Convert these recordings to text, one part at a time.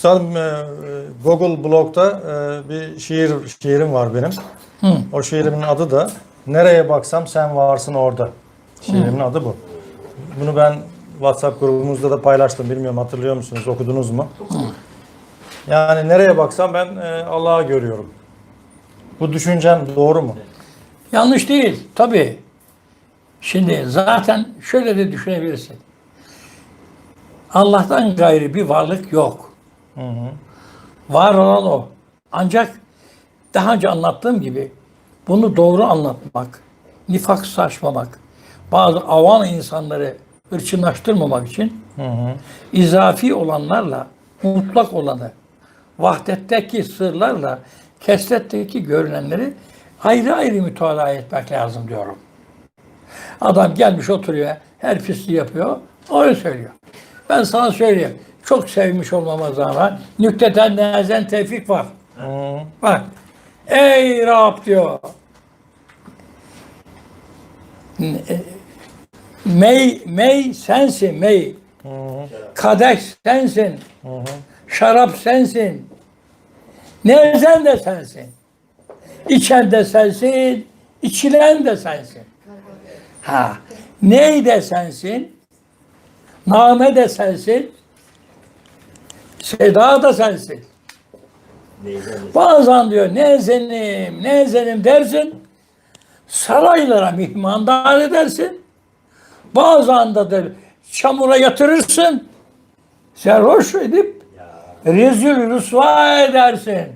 Üstadım e, Google Blog'da e, bir şiir şiirim var benim. O şiirimin adı da Nereye baksam sen varsın orada. Şiirimin adı bu. Bunu ben WhatsApp grubumuzda da paylaştım. Bilmiyorum hatırlıyor musunuz? Okudunuz mu? Yani nereye baksam ben e, Allah'ı görüyorum. Bu düşüncem doğru mu? Yanlış değil tabii. Şimdi zaten şöyle de düşünebilirsin. Allah'tan gayrı bir varlık yok. Var olan o. Ancak daha önce anlattığım gibi bunu doğru anlatmak, nifak saçmamak, bazı avam insanları ırçınlaştırmamak için izafi olanlarla mutlak olanı, vahdetteki sırlarla kesretteki görünenleri ayrı ayrı mütalaa etmek lazım diyorum. Adam gelmiş oturuyor, her pisliği yapıyor, öyle söylüyor. Ben sana söyleyeyim, çok sevmiş olmama rağmen nükteten nezen tevfik var. Bak, ey Rab diyor. Mey, mey sensin mey. Kadeh sensin. Şarap sensin. Nezen de sensin. İçen de sensin. içilen de sensin. Ha. Ney de sensin. Name de sensin. Seda da sensin. Bazen diyor nezenim, nezenim dersin. Saraylara mihmandar edersin. Bazen de, de çamura yatırırsın. Serhoş edip rezil rüsva edersin.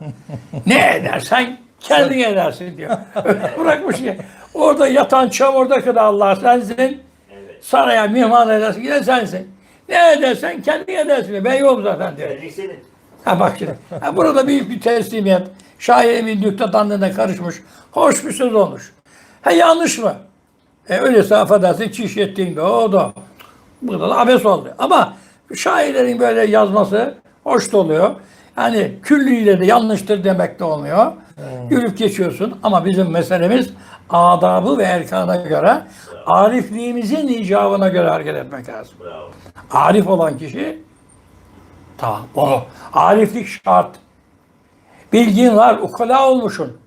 ne edersen kendin edersin diyor. Öyle Bırakmış ya. Orada yatan çamurdaki de Allah sensin. Saraya mihman edersin yine sensin. Ne edersen kendin edersin. Ben yok zaten diyor. Ha bak şimdi. Ha, burada büyük bir teslimiyet. Şair Emin düktatanlığına karışmış. Hoş bir söz olmuş. Ha yanlış mı? E öyleyse affedersin çiş ettiğinde o da. Burada da abes oldu. Ama şairlerin böyle yazması hoş da oluyor. Yani küllüyle de yanlıştır demek de olmuyor. Yürüp geçiyorsun ama bizim meselemiz adabı ve erkana göre arifliğimizin icabına göre hareket etmek lazım. Arif olan kişi Tamam. O ariflik şart. Bilgin var, ukala olmuşsun.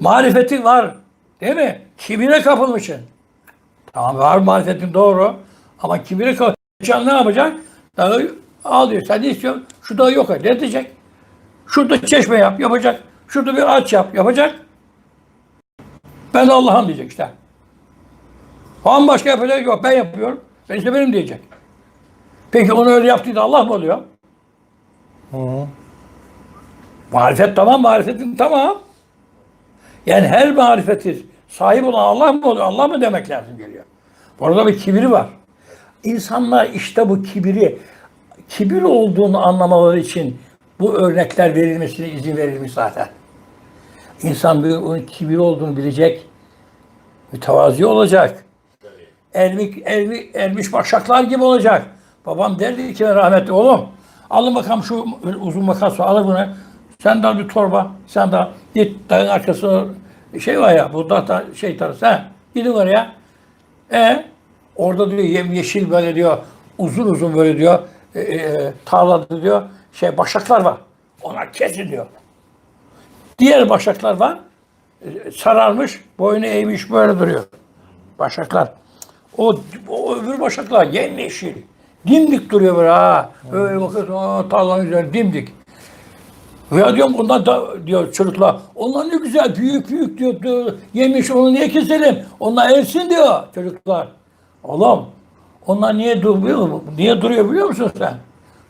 Marifetin var. Değil mi? Kibire kapılmışsın. Tamam var marifetin doğru. Ama kibire kapılmışsın ne yapacak? Dağı al diyor. Sen ne istiyorsun? Şu dağı yok et. Ne diyecek? Şurada çeşme yap. Yapacak. Şurada bir ağaç yap. Yapacak. Ben Allah'ım diyecek işte. Falan başka yapacak yok. Ben yapıyorum. Ben işte benim diyecek. Peki onu öyle yaptıydı Allah mı oluyor? Marifet tamam, marifetin tamam. Yani her marifeti sahip olan Allah mı oluyor? Allah mı demek lazım geliyor. Burada bir kibiri var. İnsanlar işte bu kibiri, kibir olduğunu anlamaları için bu örnekler verilmesine izin verilmiş zaten. İnsan bir onun kibir olduğunu bilecek, mütevazi olacak. Elmi, elmi, elmiş başaklar gibi olacak. Babam derdi ki rahmetli oğlum alın bakalım şu uzun makas var alın bunu. Sen de al bir torba. Sen de git dağın arkasına şey var ya bu da şey tarafı. He, gidin oraya. E orada diyor yemyeşil böyle diyor uzun uzun böyle diyor e, e, tarlada diyor şey başaklar var. Onlar kesin diyor. Diğer başaklar var. e, sararmış, boynu eğmiş böyle duruyor. Başaklar. O, o öbür başaklar yemyeşil. Dimdik duruyor böyle ha. Öyle bakıyorsun aa, tarlanın üzerine dimdik. Ya diyorum bunlar da diyor çocuklar. Onlar ne güzel büyük büyük diyor. diyor yemiş onu niye keselim? Onlar ersin diyor çocuklar. Oğlum onlar niye duruyor? Niye duruyor biliyor musun sen?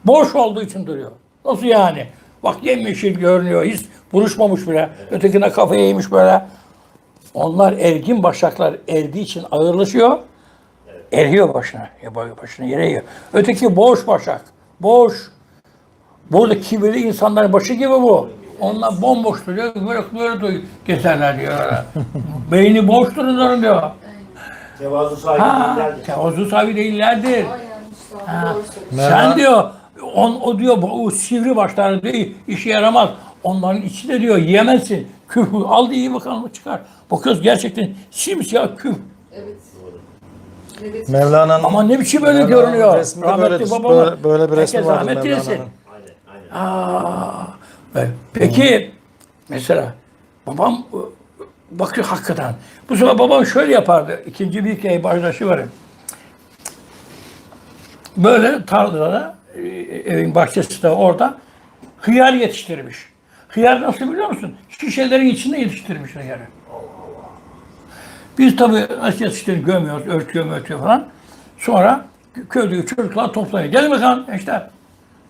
Boş olduğu için duruyor. Nasıl yani? Bak yemyeşil görünüyor. Hiç buruşmamış bile. Ötekine kafayı eğmiş böyle. Onlar ergin başaklar erdiği için ağırlaşıyor. Eriyor başına. Ya başına yere yiyor. Öteki boş başak. Boş. Burada kibirli insanların başı gibi bu. Onlar bomboş duruyor. Böyle böyle duruyor. Gezerler diyor. Beyni boş onların diyor. Tevazu sahibi Ha, değillerdir. tevazu sahibi değillerdir. Söylüyor. Sen diyor, on, o diyor, o sivri başlar diyor, işe yaramaz. Onların içi de diyor, yiyemezsin. Küf, al diye iyi bakalım çıkar. Bakıyoruz gerçekten simsiyah küf. Evet. Mevlana'nın Ama ne biçim böyle Mevlana'nın görünüyor. resmi de Rahmetli böyledir. babamın. Böyle- böyle bir resmi herkes vardır rahmet eylesin. Mevlana'nın. Aa, ve peki mesela babam e, bakıyor hakikaten. Bu sefer babam şöyle yapardı. İkinci büyük ev başdaşı var. Böyle tarlada e, evin bahçesinde orada hıyar yetiştirmiş. Hıyar nasıl biliyor musun? Şişelerin içinde yetiştirmiş hıyarı. Biz tabii nasıl yetiştiğini görmüyoruz, örtüyor örtüyor falan. Sonra köydeki çocuklar toplanıyor. Gelin bakalım işte.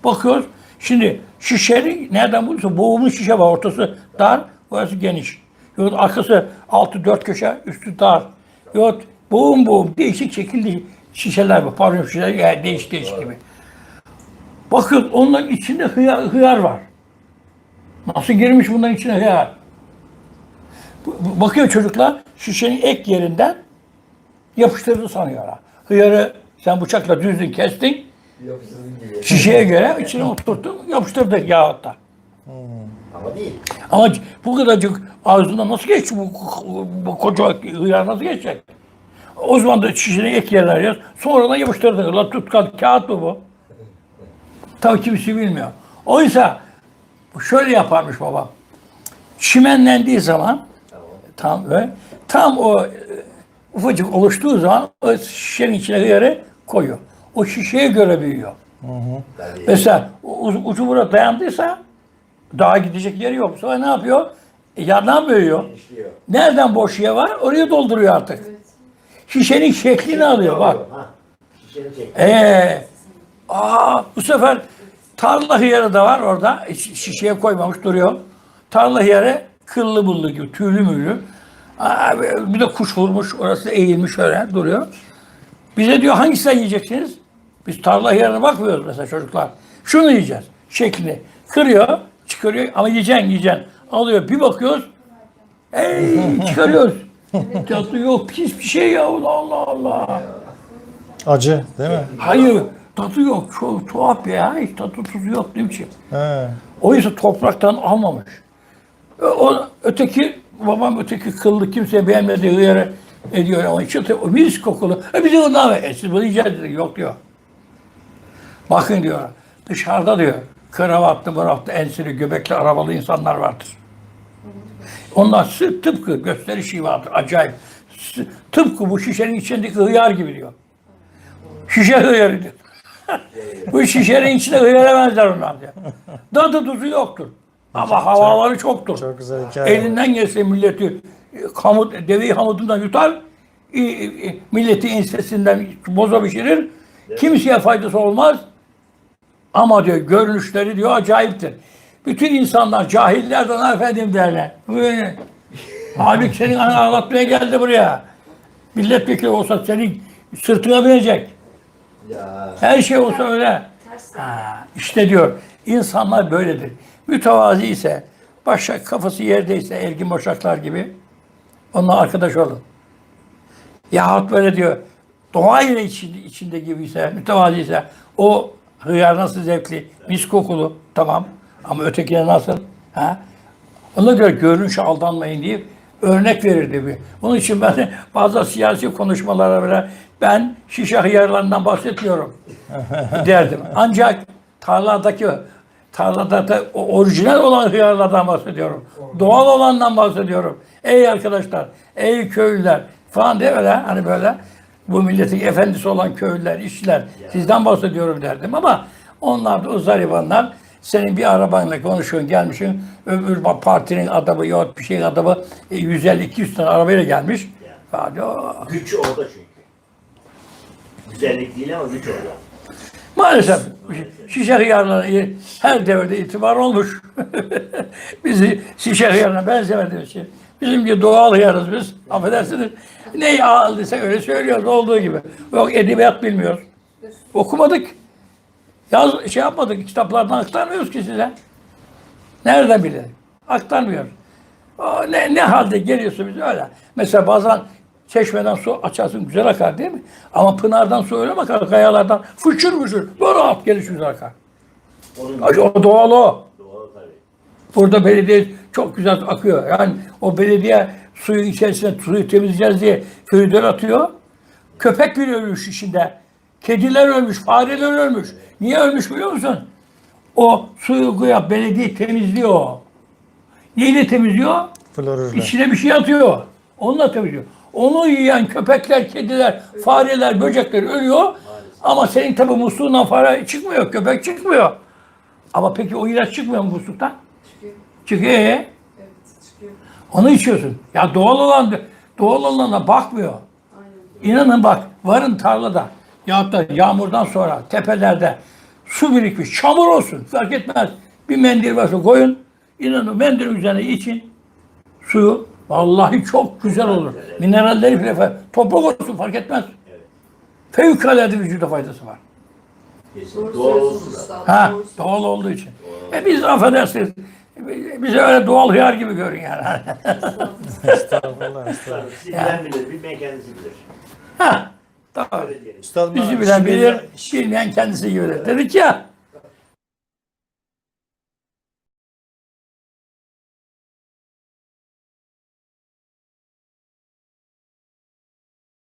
Bakıyoruz. Şimdi şişenin nereden bulursa boğulmuş şişe var. Ortası dar, orası geniş. Yok arkası altı dört köşe, üstü dar. Yok boğum boğum değişik şekilli şişeler var. Pardon şişeler yani değişik değişik gibi. Bakıyoruz onların içinde hıyar, hıyar var. Nasıl girmiş bunların içine hıyar? Bakıyor çocuklar şişenin ek yerinden yapıştırdı sanıyorlar. Hıyarı sen bıçakla düzdün kestin. Şişeye göre içine oturttun yapıştırdın yahut da. Ama değil. Ama bu kadarcık ağzından nasıl geçti bu, bu koca hıyar nasıl geçecek? O zaman da şişenin ek yerler yaz. Sonradan yapıştırdık. La tutkal kağıt mı bu? Tabii kimse bilmiyor. Oysa şöyle yaparmış babam. Çimenlendiği zaman tam ve tam o e, ufacık oluştuğu zaman o şişenin içine hıyarı koyuyor. O şişeye göre büyüyor. Tabii. Mesela u- ucu buraya dayandıysa daha gidecek yeri yok. Sonra ne yapıyor? E, yandan büyüyor. Nereden boş yer var? Oraya dolduruyor artık. Şişenin şeklini alıyor bak. Ha. Şişeni çek. Ee, aa, bu sefer tarla hıyarı da var orada. Şi- Şişeye koymamış duruyor. Tarla hıyarı kıllı bullu gibi, tüylü müylü. Aa, bir de kuş vurmuş, orası eğilmiş öyle duruyor. Bize diyor hangisinden yiyeceksiniz? Biz tarla hıyarına bakmıyoruz mesela çocuklar. Şunu yiyeceğiz. Şeklini. Kırıyor, çıkarıyor ama yiyeceksin, yiyeceksin. Alıyor, bir bakıyoruz. Ey, çıkarıyoruz. Tatlı yok, pis bir şey ya. Allah Allah. Acı değil mi? Hayır, tadı yok. Çok tuhaf ya. Hiç tadı tuzu yok ne biçim. He. O ise topraktan almamış. E, O, öteki, babam öteki kıllı kimse beğenmediği yere ediyor ama çıtı, o mis kokulu. E bize ondan ver. E siz bunu yiyeceğiz. Yok diyor. Bakın diyor. Dışarıda diyor. Kravatlı, mıravatlı, enseli, göbekli, arabalı insanlar vardır. Onlar sı- tıpkı gösterişi vardır. Acayip. Tıpkı bu şişenin içindeki hıyar gibi diyor. Şişe hıyarı diyor. bu şişenin içinde hıyara benzer onlar diyor. Tadı tuzu yoktur. Ama havaları çoktur. Çok güzel hikaye. Elinden gelse milleti e, hamut, deveyi hamudundan yutar, milleti ensesinden boza pişirir. Kimseye faydası olmaz. Ama diyor görünüşleri diyor acayiptir. Bütün insanlar cahillerden efendim derler. Böyle. Halbuki senin ana ağlatmaya geldi buraya. Milletvekili olsa senin sırtına binecek. Ya. Her şey olsa öyle. Ha, işte diyor insanlar böyledir. Mütevazi ise, başak kafası yerdeyse Ergin Boşaklar gibi onunla arkadaş olun. Yahut böyle diyor doğa ile içinde, içinde gibi ise, mütevazi ise o hıyar nasıl zevkli, mis kokulu tamam ama ötekine nasıl? Ha? Ona göre görünüşe aldanmayın diye örnek verirdi bir. Onun için ben bazı siyasi konuşmalara böyle ben şişe hıyarlarından bahsetmiyorum derdim. Ancak tarladaki tarlada da orijinal olan hıyarlardan bahsediyorum. Doğal olandan bahsediyorum. Ey arkadaşlar, ey köylüler falan diye böyle hani böyle bu milletin efendisi olan köylüler, işçiler sizden bahsediyorum derdim ama onlar da o zaribanlar senin bir arabanla konuşuyorsun gelmişsin öbür partinin adamı yok bir şeyin adamı e, 150-200 tane arabayla gelmiş. O- Güç orada çünkü. Güzellik değil ama güç orada. Maalesef şişe hıyarlarına her devirde itibar olmuş. Bizi şişe hıyarına benzemediği için. Bizim gibi doğal hıyarız biz. Affedersiniz. Neyi aldıysa öyle söylüyoruz olduğu gibi. Yok edebiyat bilmiyoruz. Okumadık. Yaz şey yapmadık. Kitaplardan aktarmıyoruz ki size. Nereden bilelim? Aktarmıyoruz. Ne, ne halde geliyorsa biz öyle. Mesela bazen çeşmeden su açarsın güzel akar değil mi? Ama pınardan su öyle mi akar? Kayalardan fışır fışır. Böyle at gelişi güzel akar. Onun O doğal o. doğal tabii. Burada belediye çok güzel akıyor. Yani o belediye suyun içerisine suyu temizleyeceğiz diye köyler atıyor. Köpek bile ölmüş içinde. Kediler ölmüş, fareler ölmüş. Niye ölmüş biliyor musun? O suyu güya belediye temizliyor. Neyle temizliyor? Florürle. İçine bir şey atıyor. Onunla temizliyor. Onu yiyen köpekler, kediler, fareler, böcekler ölüyor. Ama senin tabi musluğundan fare çıkmıyor, köpek çıkmıyor. Ama peki o ilaç çıkmıyor mu musluktan? Çıkıyor. Çıkıyor. ee? Evet çıkıyor. Onu içiyorsun. Ya doğal olan doğal olana bakmıyor. Aynen. İnanın bak varın tarlada ya da yağmurdan sonra tepelerde su birikmiş çamur olsun fark etmez. Bir mendil varsa koyun. İnanın mendilin üzerine için suyu vallahi çok güzel olur. Mineralleri bile toprak olsun fark etmez. Evet. Fevkalade vücuda faydası var. Doğru Doğal olsun. Ha doğal olduğu için. E biz affedersiniz bize öyle doğal hıyar gibi görün yani. Estağfurullah, estağfurullah. Sizi bilen bilir, bilmeyen kendisi bilir. ha, tamam. Bizi bilen bilir, bilmeyen kendisi gibi. Dedik ya.